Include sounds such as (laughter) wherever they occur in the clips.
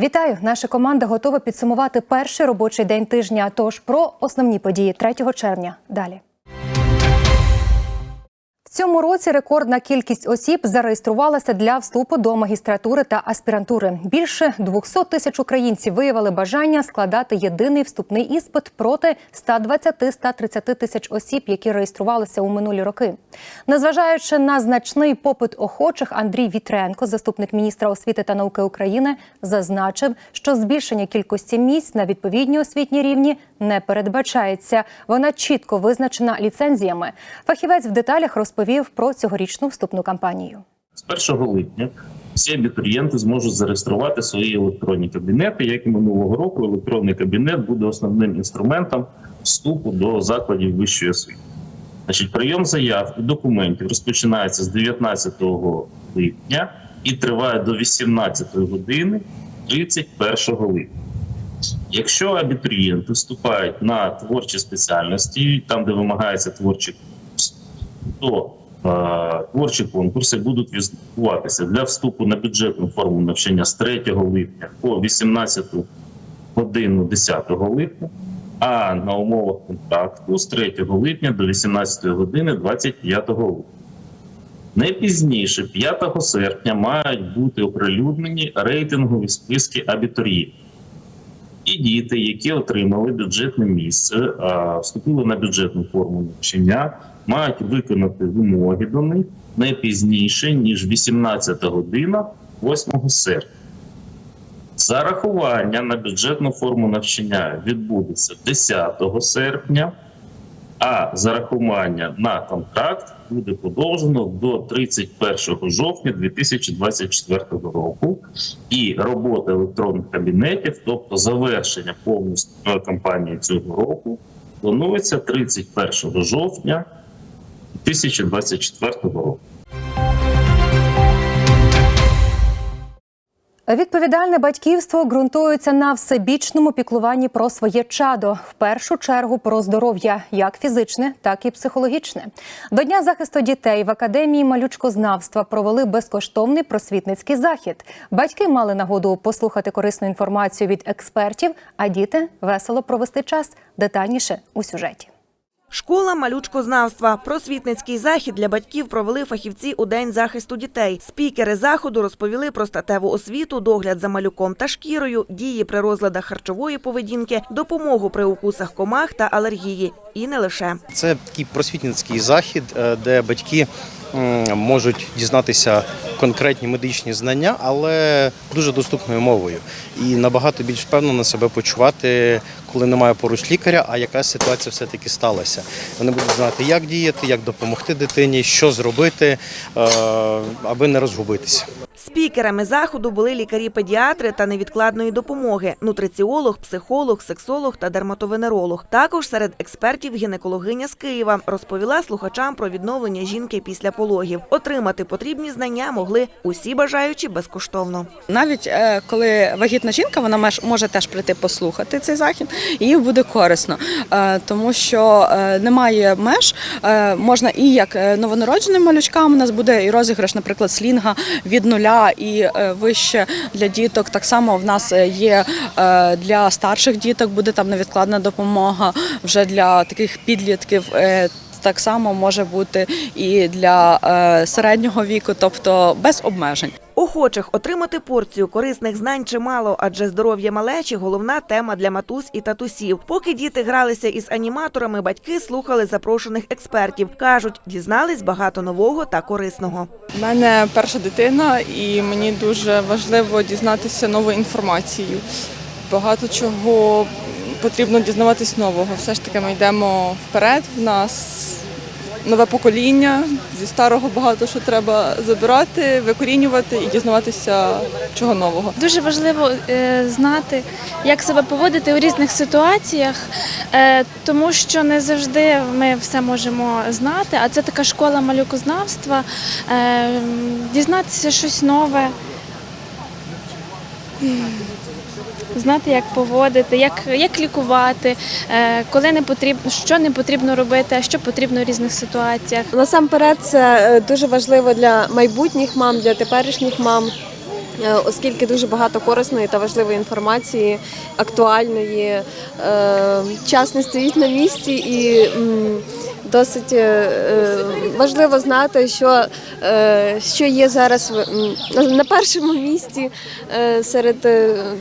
Вітаю! Наша команда готова підсумувати перший робочий день тижня. Тож про основні події 3 червня. Далі. Цьому році рекордна кількість осіб зареєструвалася для вступу до магістратури та аспірантури. Більше 200 тисяч українців виявили бажання складати єдиний вступний іспит проти 120-130 тисяч осіб, які реєструвалися у минулі роки. Незважаючи на значний попит охочих, Андрій Вітренко, заступник міністра освіти та науки України, зазначив, що збільшення кількості місць на відповідні освітні рівні не передбачається. Вона чітко визначена ліцензіями. Фахівець в деталях розповів про цьогорічну вступну кампанію. З 1 липня всі абітурієнти зможуть зареєструвати свої електронні кабінети. Як і минулого року, електронний кабінет буде основним інструментом вступу до закладів вищої освіти. Значить, прийом заяв і документів розпочинається з 19 липня і триває до 18 години 31 липня. Якщо абітурієнти вступають на творчі спеціальності, там де вимагається творчий то е, творчі конкурси будуть відбуватися для вступу на бюджетну форму навчання з 3 липня по 18 годину 10 липня, а на умовах контракту з 3 липня до 18 години 25 липня. Не пізніше 5 серпня мають бути оприлюднені рейтингові списки абітурієнтів. І діти, які отримали бюджетне місце, вступили на бюджетну форму навчання, мають виконати вимоги до них не пізніше ніж 18 година 8 серпня. Зарахування на бюджетну форму навчання відбудеться 10 серпня, а зарахування на контракт буде подовжено до 31 жовтня 2024 року. І робота електронних кабінетів, тобто завершення повністю кампанії цього року, планується 31 жовтня 2024 року. Відповідальне батьківство ґрунтується на всебічному піклуванні про своє чадо, в першу чергу про здоров'я, як фізичне, так і психологічне. До дня захисту дітей в академії малючкознавства провели безкоштовний просвітницький захід. Батьки мали нагоду послухати корисну інформацію від експертів, а діти весело провести час детальніше у сюжеті. Школа малючкознавства. Просвітницький захід для батьків провели фахівці у День захисту дітей. Спікери заходу розповіли про статеву освіту, догляд за малюком та шкірою, дії при розладах харчової поведінки, допомогу при укусах комах та алергії. І не лише. Це такий просвітницький захід, е, де батьки можуть дізнатися конкретні медичні знання, але дуже доступною мовою. І набагато більш впевнено себе почувати, коли немає поруч лікаря, а якась ситуація все-таки сталася. Вони будуть знати, як діяти, як допомогти дитині, що зробити, е, аби не розгубитися. Спікерами заходу були лікарі-педіатри та невідкладної допомоги, нутриціолог, психолог, сексолог та дерматовенеролог. Також серед експертів гінекологиня з Києва розповіла слухачам про відновлення жінки після пологів. Отримати потрібні знання могли усі бажаючі безкоштовно. Навіть е, коли вагітна жінка, вона може теж прийти послухати цей захід, їй буде корисно, Е, тому що е, немає меж. Можна і як новонародженим малючкам у нас буде і розіграш, наприклад, слінга від нуля і е, вище для діток. Так само в нас е, є е, для старших діток, буде там невідкладна допомога вже для таких підлітків. Так само може бути і для середнього віку, тобто без обмежень. Охочих отримати порцію корисних знань чимало, адже здоров'я малечі головна тема для матусь і татусів. Поки діти гралися із аніматорами, батьки слухали запрошених експертів. кажуть, дізнались багато нового та корисного. У мене перша дитина, і мені дуже важливо дізнатися нову інформацію. Багато чого потрібно дізнаватись нового. Все ж таки ми йдемо вперед. В нас нове покоління. Зі старого багато що треба забирати, викорінювати і дізнаватися чого нового. Дуже важливо е, знати, як себе поводити у різних ситуаціях, е, тому що не завжди ми все можемо знати. А це така школа малюкознавства. Е, дізнатися щось нове, знати, як поводити, як, як лікувати, е, коли не потрібно, що не потрібно робити, а що потрібно в різних ситуаціях. Насамперед, це е, дуже важливо для майбутніх мам, для теперішніх мам. е, оскільки дуже багато корисної та важливої інформації, актуальної, час не стоїть на місці і досить е, е, важливо знати, що, е, що є зараз на першому місці серед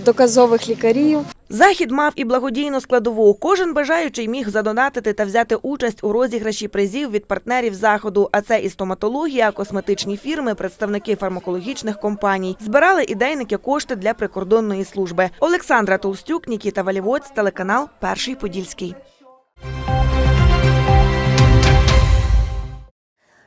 доказових лікарів. Захід мав і благодійну складову. Кожен бажаючий міг задонатити та взяти участь у розіграші призів від партнерів заходу. А це і стоматологія, косметичні фірми, представники фармакологічних компаній. Збирали ідейники кошти для прикордонної служби. Олександра Толстюк, Нікіта Валівоць, телеканал Перший Подільський.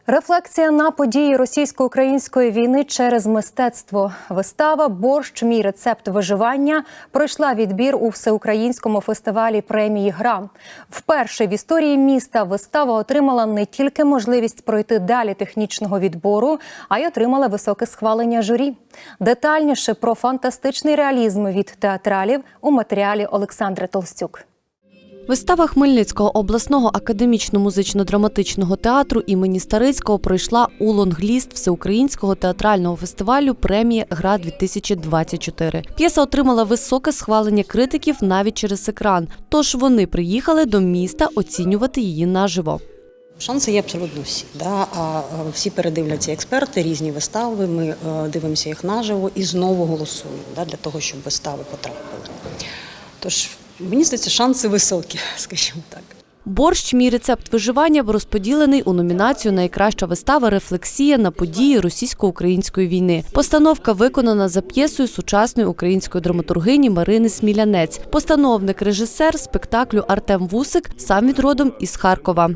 Рефлексія на події російсько-української війни через мистецтво. Вистава Борщ мій рецепт виживання пройшла відбір у всеукраїнському фестивалі премії Гра. Вперше в історії міста вистава отримала не тільки можливість пройти далі технічного відбору, а й отримала високе схвалення журі. Детальніше про фантастичний реалізм від театралів у матеріалі Олександра Толстюк. Вистава Хмельницького обласного академічно-музично-драматичного театру імені Старицького пройшла у лонгліст всеукраїнського театрального фестивалю премії Гра 2024 П'єса отримала високе схвалення критиків навіть через екран. Тож вони приїхали до міста оцінювати її наживо. Шанси є абсолютно всі. Да? А всі передивляться експерти, різні вистави. Ми е, дивимося їх наживо і знову голосуємо да, для того, щоб вистави потрапили. Тож мені здається, шанси високі, (laughs) скажімо так. Борщ мій рецепт виживання розподілений у номінацію Найкраща вистава Рефлексія на події російсько-української війни. Постановка виконана за п'єсою сучасної української драматургині Марини Смілянець. Постановник режисер спектаклю Артем Вусик сам від родом із Харкова.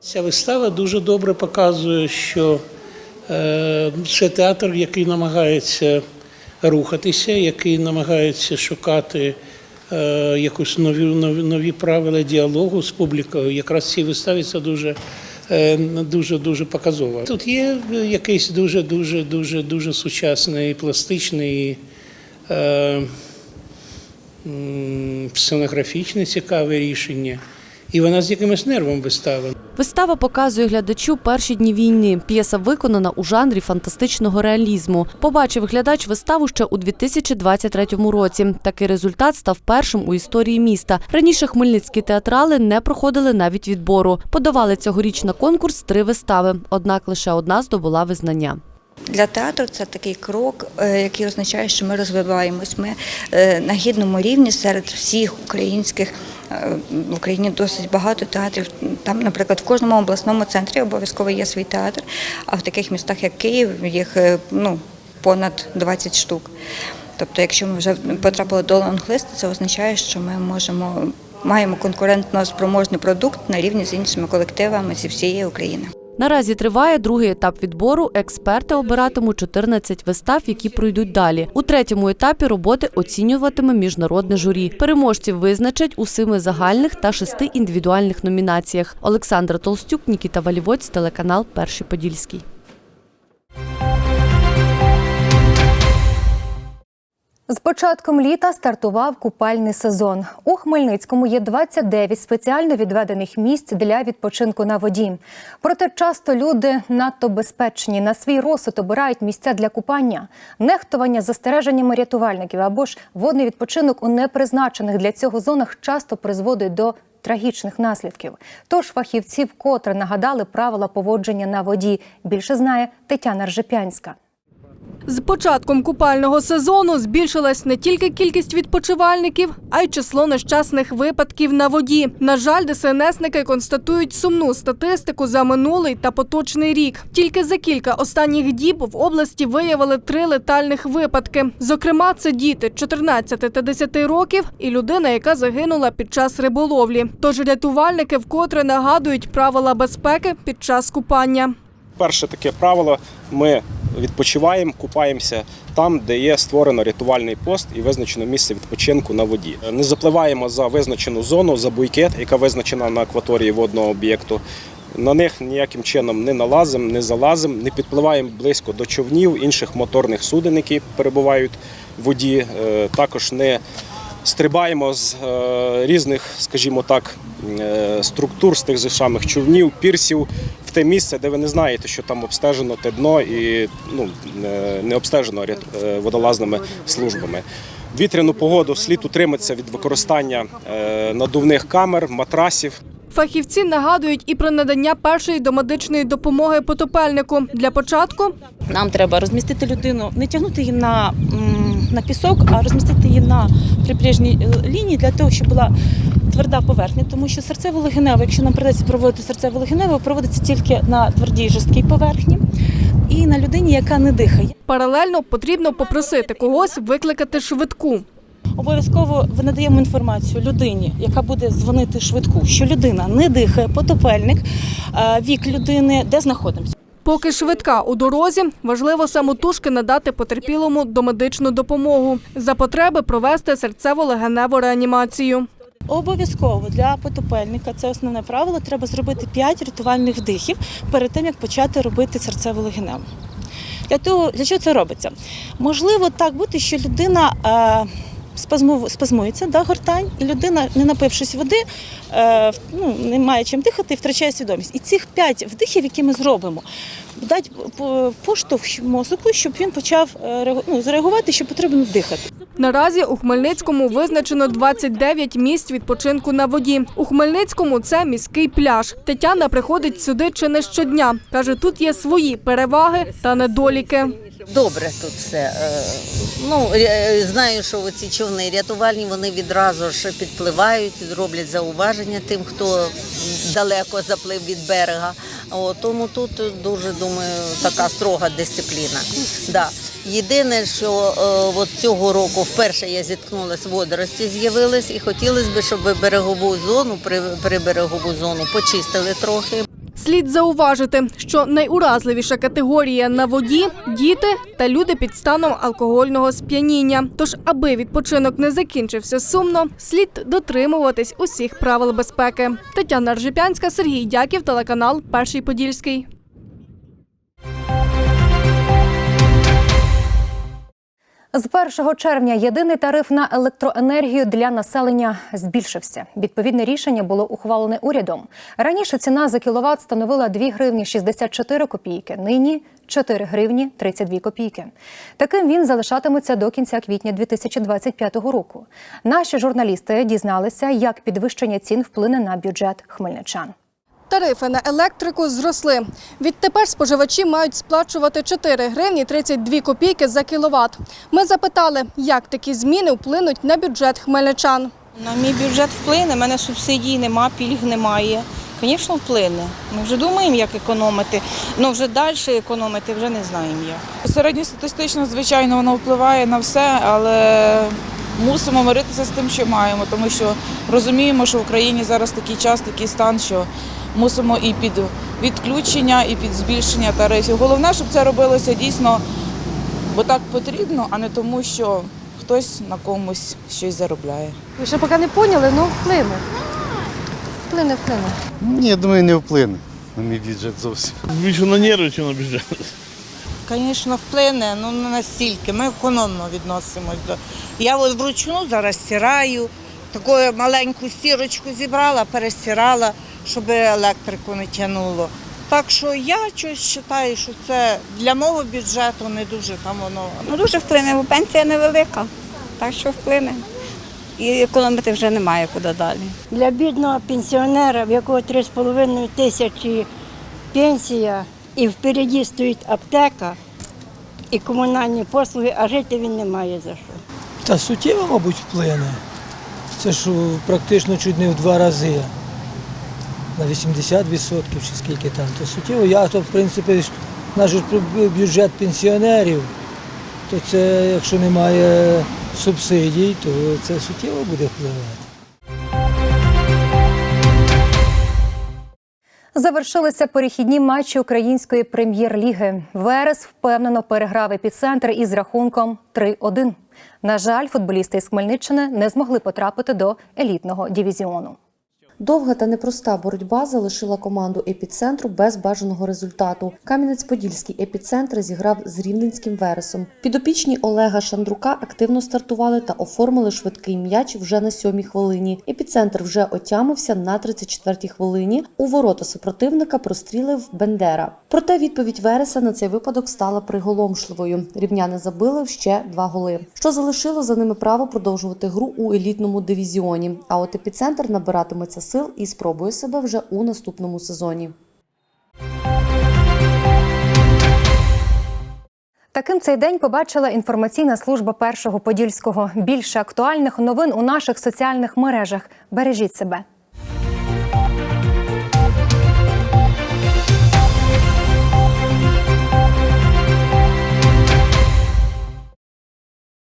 Ця вистава дуже добре показує, що е, це театр, який намагається рухатися, який намагається шукати е, якусь нові, нові, нові правила діалогу з публікою. Якраз ці виставі це дуже. е, Дуже дуже показово. Тут є якийсь дуже дуже дуже дуже сучасний, пластичний, е, сценографічне цікаве рішення, і вона з якимось нервом виставлена. Вистава показує глядачу перші дні війни. П'єса виконана у жанрі фантастичного реалізму. Побачив глядач виставу ще у 2023 році. Такий результат став першим у історії міста. Раніше хмельницькі театрали не проходили навіть відбору. Подавали цьогоріч на конкурс три вистави. Однак лише одна здобула визнання. Для театру це такий крок, е, який означає, що ми розвиваємось. Ми е, на гідному рівні серед всіх українських е, в Україні досить багато театрів. Там, наприклад, в кожному обласному центрі обов'язково є свій театр, а в таких містах, як Київ, їх ну, понад 20 штук. Тобто, якщо ми вже потрапили до лонглисту, це означає, що ми можемо маємо конкурентно спроможний продукт на рівні з іншими колективами зі всієї України. Наразі триває другий етап відбору. Експерти обиратимуть 14 вистав, які пройдуть далі. У третьому етапі роботи оцінюватиме міжнародне журі. Переможців визначать у семи загальних та шести індивідуальних номінаціях. Олександра Толстюк, Нікіта Валівоць, телеканал Перший Подільський. З початком літа стартував купальний сезон. У Хмельницькому є 29 спеціально відведених місць для відпочинку на воді. Проте часто люди надто безпечні на свій розсуд обирають місця для купання, нехтування застереженнями рятувальників або ж водний відпочинок у непризначених для цього зонах часто призводить до трагічних наслідків. Тож фахівці вкотре нагадали правила поводження на воді. Більше знає Тетяна Ржепянська. З початком купального сезону збільшилась не тільки кількість відпочивальників, а й число нещасних випадків на воді. На жаль, ДСНСники констатують сумну статистику за минулий та поточний рік. Тільки за кілька останніх діб в області виявили три летальних випадки. Зокрема, це діти 14 та 10 років і людина, яка загинула під час риболовлі. Тож рятувальники вкотре нагадують правила безпеки під час купання. Перше таке правило: ми відпочиваємо, купаємося там, де є створено рятувальний пост і визначено місце відпочинку на воді. Не запливаємо за визначену зону, за буйкет, яка визначена на акваторії водного об'єкту. На них ніяким чином не налазимо, не залазимо, не підпливаємо близько до човнів, інших моторних суден, які перебувають в воді. Е, Також не стрибаємо з е, різних, скажімо так, е, структур з тих же самих човнів, пірсів в те місце, де ви не знаєте, що там обстежено те дно і ну, не- не обстежено е, водолазними службами. Вітряну погоду слід утриматися від використання е, надувних камер, матрасів. Фахівці нагадують і про надання першої домедичної допомоги потопельнику. Для початку Нам треба розмістити людину, не тягнути її на, м, на пісок, а розмістити її на прибережній е, лінії для того, щоб була тверда поверхня, тому що серцево-легенево, якщо нам придеться проводити серцево-легенево, проводиться тільки на твердій жорсткій поверхні і на людині, яка не дихає. паралельно потрібно попросити когось викликати швидку. Обов'язково надаємо інформацію людині, яка буде дзвонити швидку, що людина не дихає, потопельник, е, вік людини, де знаходимося. Поки швидка у дорозі, важливо самотужки надати потерпілому домедичну допомогу. За потреби провести серцево-легеневу реанімацію. Обов'язково для потопельника це основне правило. Треба зробити 5 рятувальних вдихів перед тим, як почати робити серцеву легеневу. Для того, для чого це робиться? Можливо так бути, що людина е, спазмується, да, гортань, і людина, не напившись води, е, ну, не має чим дихати втрачає свідомість. І цих 5 вдихів, які ми зробимо, дать поштовх мозку, щоб він почав е, ну, зреагувати, що потрібно дихати. Наразі у Хмельницькому визначено 29 місць відпочинку на воді. У Хмельницькому це міський пляж. Тетяна приходить сюди чи не щодня. Каже, тут є свої переваги та недоліки. Добре тут все. Е, Ну, е, знаю, що ці човни рятувальні, вони відразу ж підпливають, роблять зауваження тим, хто далеко заплив від берега. От, тому тут дуже, думаю, така строга дисципліна. Да. Єдине, що е, от цього року вперше я зіткнулася, водорості з'явились, і хотілося б, щоб берегову зону, при, приберегову зону почистили трохи. Слід зауважити, що найуразливіша категорія на воді діти та люди під станом алкогольного сп'яніння. Тож, аби відпочинок не закінчився сумно, слід дотримуватись усіх правил безпеки. Тетяна Ржепянська, Сергій Дяків, телеканал Перший Подільський. З 1 червня єдиний тариф на електроенергію для населення збільшився. Відповідне рішення було ухвалене урядом. Раніше ціна за кіловат становила 2 гривні 64 копійки. Нині 4 гривні 32 копійки. Таким він залишатиметься до кінця квітня 2025 року. Наші журналісти дізналися, як підвищення цін вплине на бюджет хмельничан. Тарифи на електрику зросли. Відтепер споживачі мають сплачувати 4 гривні 32 копійки за кіловат. Ми запитали, як такі зміни вплинуть на бюджет хмельничан. На мій бюджет вплине, в мене субсидій нема, пільг немає. Звісно, вплине. Ми вже думаємо, як економити, але вже далі економити вже не знаємо як. Середньостатистично, звичайно, воно впливає на все, але мусимо миритися з тим, що маємо, тому що розуміємо, що в Україні зараз такий час, такий стан, що мусимо і під відключення, і під збільшення тарифів. Головне, щоб це робилося дійсно, бо так потрібно, а не тому, що хтось на комусь щось заробляє. Ви ще поки не поняли, ну вплине. Вплине, вплине. Ні, я думаю, не вплине на мій бюджет зовсім. Більше на нерви, чи на бюджет. Звісно, вплине, ну не настільки. Ми економно відносимось до. Я от вручну зараз стираю, таку маленьку стірочку зібрала, перестирала, щоб електрику не тягнуло. Так що я щось вважаю, що це для мого бюджету не дуже там воно. Ну дуже вплине, бо пенсія невелика, так що вплине. І економити вже немає куди далі. Для бідного пенсіонера, в якого 3,5 тисячі пенсія, і впереді стоїть аптека і комунальні послуги, а жити він не має за що. Та суттєво, мабуть, вплине. Це ж практично чуть не в два рази. На 80% чи скільки там. То суттєво, я то, в принципі, наш же бюджет пенсіонерів, то це, якщо немає субсидій, то це суттєво буде впливати. Завершилися перехідні матчі української прем'єр-ліги. Верес впевнено переграв епіцентр із рахунком 3-1. На жаль, футболісти із Хмельниччини не змогли потрапити до елітного дивізіону. Довга та непроста боротьба залишила команду епіцентру без бажаного результату. Кам'янець-Подільський епіцентр зіграв з рівненським вересом. Підопічні Олега Шандрука активно стартували та оформили швидкий м'яч вже на сьомій хвилині. Епіцентр вже отямився на 34-й хвилині. У ворота супротивника прострілив Бендера. Проте відповідь Вереса на цей випадок стала приголомшливою. Рівняни забили ще два голи, що залишило за ними право продовжувати гру у елітному дивізіоні. А от епіцентр набиратиметься сил і спробує себе вже у наступному сезоні. Таким цей день побачила інформаційна служба першого подільського. Більше актуальних новин у наших соціальних мережах. Бережіть себе.